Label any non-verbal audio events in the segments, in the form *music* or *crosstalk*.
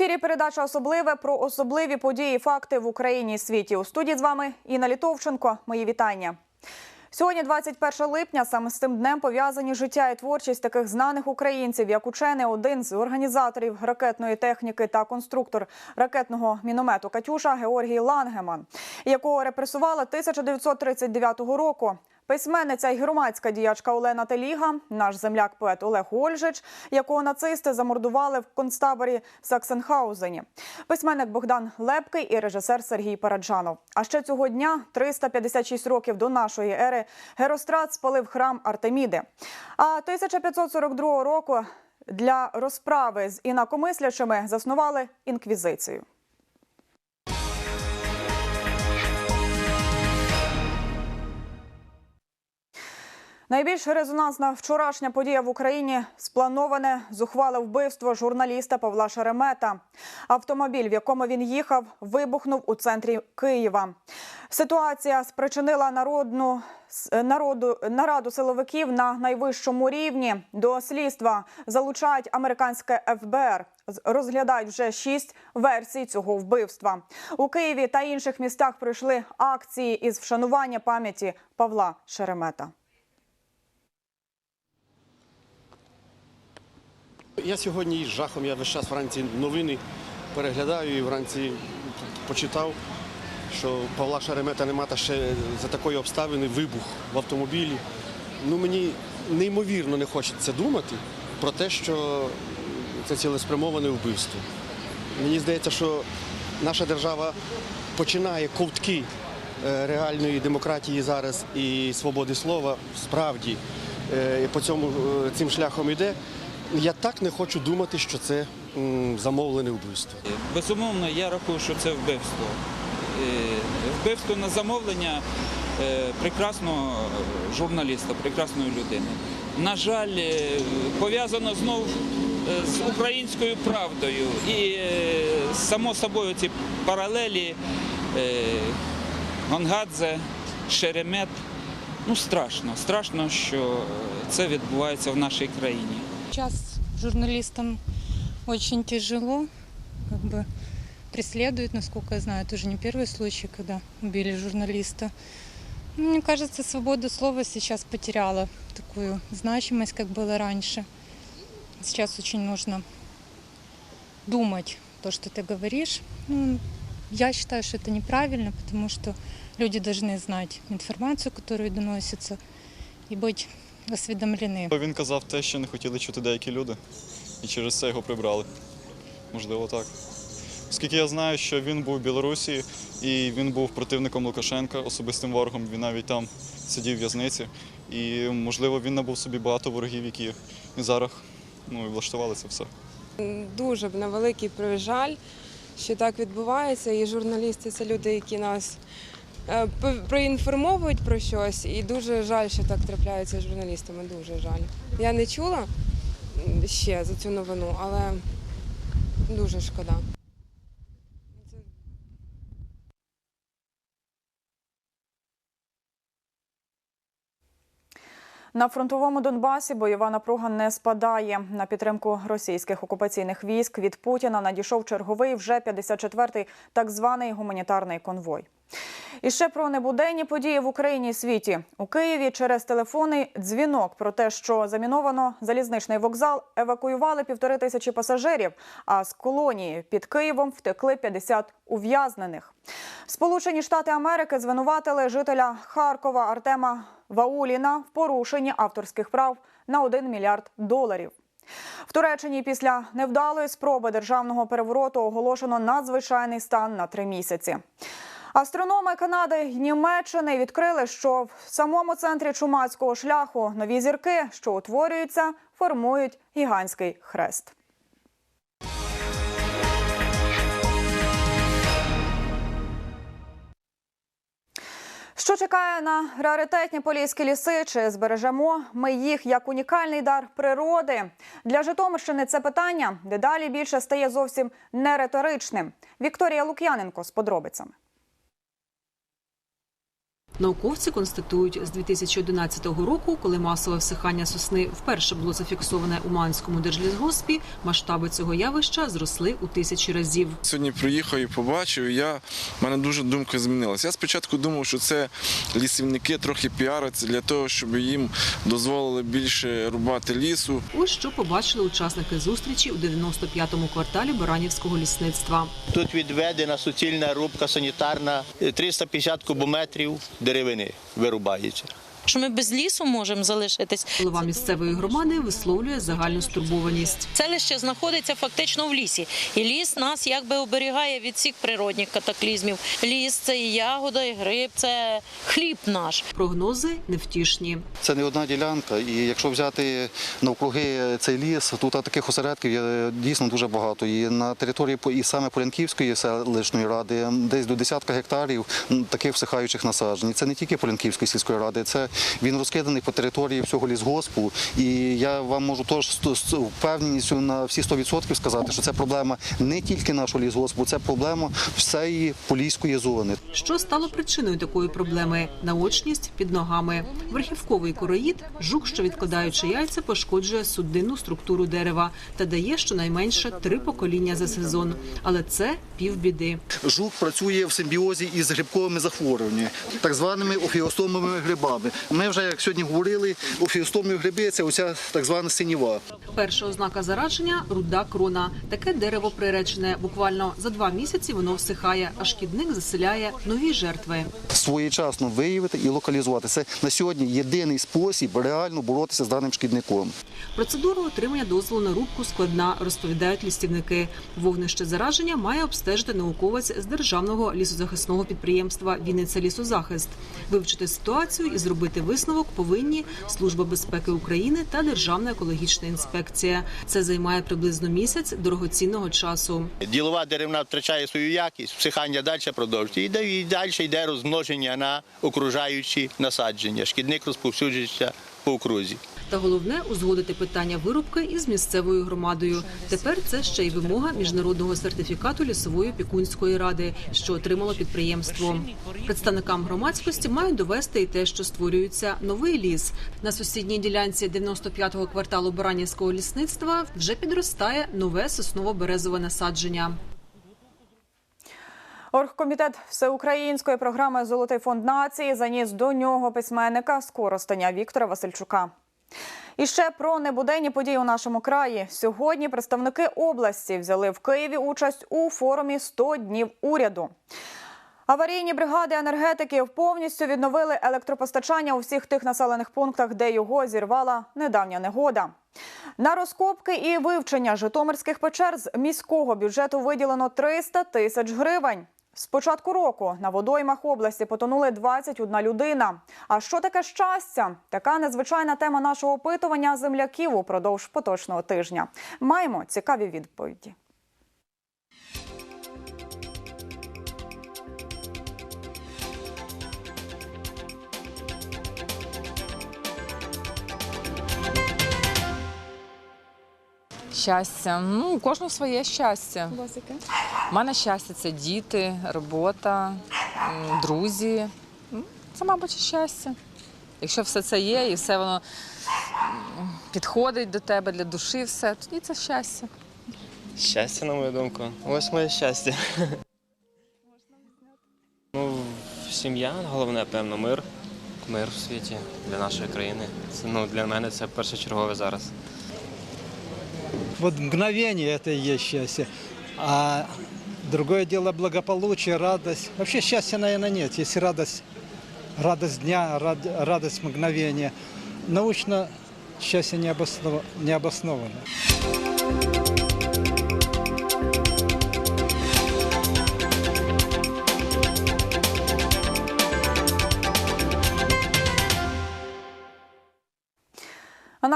Ефірі передача особливе про особливі події, факти в Україні і світі. У студії з вами Інна Літовченко. Мої вітання. Сьогодні, 21 липня, саме з цим днем пов'язані життя і творчість таких знаних українців, як учений, один з організаторів ракетної техніки та конструктор ракетного міномету Катюша Георгій Лангеман, якого репресували 1939 року. Письменниця і громадська діячка Олена Теліга, наш земляк-поет Олег Ольжич, якого нацисти замордували в концтаборі Саксенхаузені, письменник Богдан Лепкий і режисер Сергій Параджанов. А ще цього дня, 356 років до нашої ери, Герострат спалив храм Артеміди. А 1542 року для розправи з інакомислячими заснували інквізицію. Найбільш резонансна вчорашня подія в Україні сплановане зухвале вбивство журналіста Павла Шеремета. Автомобіль, в якому він їхав, вибухнув у центрі Києва. Ситуація спричинила народну народу нараду силовиків на найвищому рівні. До слідства залучають американське ФБР. Розглядають вже шість версій цього вбивства. У Києві та інших містах пройшли акції із вшанування пам'яті Павла Шеремета. Я сьогодні із жахом, я весь час вранці новини переглядаю і вранці почитав, що Павла Шеремета нема та ще за такої обставини вибух в автомобілі. Ну мені неймовірно не хочеться думати про те, що це цілеспрямоване вбивство. Мені здається, що наша держава починає ковтки е, реальної демократії зараз і свободи слова справді е, по цьому е, цим шляхом йде. Я так не хочу думати, що це замовлене вбивство. Безумовно, я рахую, що це вбивство. Е, Вбивство на замовлення е, прекрасного журналіста, прекрасної людини. На жаль, е, пов'язано знов е, з українською правдою. І само собою ці паралелі Гонгадзе, Шеремет. Ну страшно, страшно, що це відбувається в нашій країні. Сейчас журналистам очень тяжело, как бы преследуют, насколько я знаю, это уже не первый случай, когда убили журналиста. Ну, Мне кажется, свобода слова сейчас потеряла такую значимость, как было раньше. Сейчас очень нужно думать то, что ты говоришь. Ну, я считаю, что это неправильно, потому что люди должны знать информацию, которую доносится, и быть осведомлены. Він казав те, що не хотіли чути деякі люди, і через це його прибрали. Можливо, так. Оскільки я знаю, що він був в Білорусі і він був противником Лукашенка, особистим ворогом, він навіть там сидів в в'язниці. І, можливо, він набув собі багато ворогів, які і зараз ну, і влаштували це все. Дуже на великий жаль, що так відбувається. І журналісти це люди, які нас проінформовують про щось. І дуже жаль, що так трапляється з журналістами. Дуже жаль. Я не чула ще за цю новину, але дуже шкода. На фронтовому Донбасі бойова напруга не спадає. На підтримку російських окупаційних військ від Путіна надійшов черговий вже 54-й так званий гуманітарний конвой. І ще про небуденні події в Україні і світі у Києві через телефонний дзвінок про те, що заміновано залізничний вокзал, евакуювали півтори тисячі пасажирів. А з колонії під Києвом втекли 50 ув'язнених. Сполучені Штати Америки звинуватили жителя Харкова Артема Вауліна в порушенні авторських прав на 1 мільярд доларів. В Туреччині після невдалої спроби державного перевороту оголошено надзвичайний стан на три місяці. Астрономи Канади й Німеччини відкрили, що в самому центрі чумацького шляху нові зірки, що утворюються, формують гігантський хрест. Що чекає на раритетні поліські ліси? Чи збережемо ми їх як унікальний дар природи? Для Житомирщини це питання дедалі більше стає зовсім не риторичним. Вікторія Лук'яненко з подробицями. Науковці констатують, з 2011 року, коли масове всихання сосни вперше було зафіксоване у Манському держлісгоспі, масштаби цього явища зросли у тисячі разів. Сьогодні приїхав і побачив. і Я в мене дуже думка змінилася. Я спочатку думав, що це лісівники трохи піаряться для того, щоб їм дозволили більше рубати лісу. Ось що побачили учасники зустрічі у 95-му кварталі Баранівського лісництва. Тут відведена суцільна рубка санітарна, 350 кубометрів деревини вирубається. Що ми без лісу можемо залишитись. Голова місцевої громади висловлює загальну стурбованість. Селище знаходиться фактично в лісі, і ліс нас якби оберігає від всіх природних катаклізмів. Ліс це і ягода, і гриб, це хліб наш. Прогнози невтішні. Це не одна ділянка, і якщо взяти навкруги цей ліс, тут таких осередків є дійсно дуже багато. І на території по- і саме Полянківської селищної ради десь до десятка гектарів таких всихаючих насаджень. Це не тільки Полянківської сільської ради, це він розкиданий по території всього лісгоспу. І я вам можу теж з- впевненістю на всі 100% сказати, що це проблема не тільки нашого лісгоспу, це проблема всієї поліської зони. Що стало причиною такої проблеми? Наочність під ногами. Верхівковий короїд – жук, що відкладаючи яйця, пошкоджує судинну структуру дерева та дає щонайменше три покоління за сезон. Але це півбіди. Жук працює в симбіозі із грибковими захворюваннями, так званими офіостомовими грибами. Ми вже як сьогодні говорили, офіостомові гриби це оця так звана синіва. Перша ознака зараження – руда крона. Таке дерево приречене. Буквально за два місяці воно всихає, а шкідник заселяє нові жертви. Своєчасно виявити і локалізувати. Це на сьогодні єдиний спосіб реально боротися з даним шкідником. Процедура отримання дозволу на рубку складна, розповідають лісівники. Вогнище зараження має обстежити науковець з державного лісозахисного підприємства Вінниця лісозахист. Вивчити ситуацію і зробити висновок повинні Служба безпеки України та Державна екологічна інспекція. Це займає приблизно місяць дорогоцінного часу. Ділова деревина втрачає свою якість, всихання далі продовжується. І далі йде розмноження на окружаючі насадження. Шкідник розповсюджується по окрузі. Та головне узгодити питання вирубки із місцевою громадою. Тепер це ще й вимога міжнародного сертифікату лісової опікунської ради, що отримало підприємство. Представникам громадськості мають довести і те, що створюється новий ліс на сусідній ділянці 95-го кварталу Баранівського лісництва. Вже підростає нове сосново-березове насадження. Оргкомітет всеукраїнської програми Золотий фонд нації заніс до нього письменника з Коростеня Віктора Васильчука. І ще про небуденні події у нашому краї. Сьогодні представники області взяли в Києві участь у форумі «100 днів уряду. Аварійні бригади енергетиків повністю відновили електропостачання у всіх тих населених пунктах, де його зірвала недавня негода. На розкопки і вивчення житомирських печер з міського бюджету виділено 300 тисяч гривень. З початку року на водоймах області потонули 21 людина. А що таке щастя? Така незвичайна тема нашого опитування земляків упродовж поточного тижня. Маємо цікаві відповіді. Щастя. Ну, у кожного своє щастя. У вас яке? У мене щастя це діти, робота, друзі. Це, мабуть, щастя. Якщо все це є і все воно підходить до тебе для душі, все, тоді це щастя. Щастя, на мою думку. Ось моє щастя. *laughs* Ну, сім'я, головне, певно, мир. Мир в світі для нашої країни. Це, ну, для мене це першочергове зараз. Вот мгновение это и есть счастье. А другое дело благополучие, радость. Вообще счастья, наверное, нет. Есть радость, радость дня, рад- радость мгновения. Научно счастье не обосновано.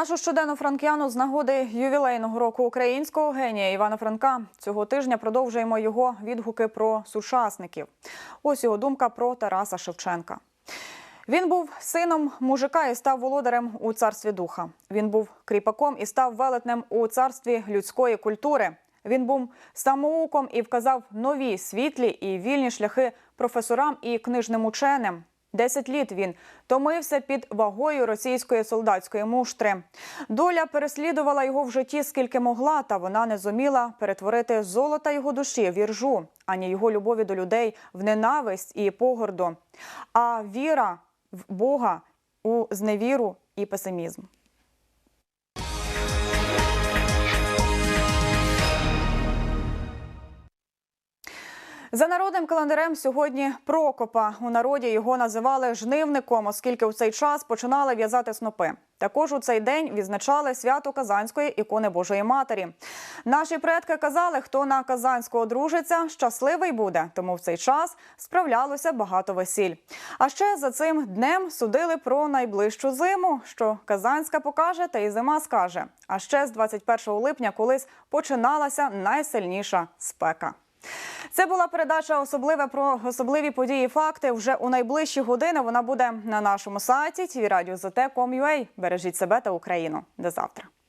Нашу щоденну франкіану з нагоди ювілейного року українського генія Івана Франка цього тижня продовжуємо його відгуки про сучасників. Ось його думка про Тараса Шевченка. Він був сином мужика і став володарем у царстві духа. Він був кріпаком і став велетнем у царстві людської культури. Він був самоуком і вказав нові світлі і вільні шляхи професорам і книжним ученим. Десять літ він томився під вагою російської солдатської муштри. Доля переслідувала його в житті скільки могла, та вона не зуміла перетворити золота його душі в іржу, ані його любові до людей в ненависть і погорду, а віра в Бога у зневіру і песимізм. За народним календарем сьогодні Прокопа. У народі його називали жнивником, оскільки у цей час починали в'язати снопи. Також у цей день відзначали свято Казанської ікони Божої Матері. Наші предки казали, хто на Казанську одружиться, щасливий буде. Тому в цей час справлялося багато весіль. А ще за цим днем судили про найближчу зиму, що Казанська покаже, та й зима скаже. А ще з 21 липня колись починалася найсильніша спека. Це була передача особливе про особливі події. і Факти вже у найближчі години. Вона буде на нашому сайті tvradio.zt.com.ua. Бережіть себе та Україну. До завтра.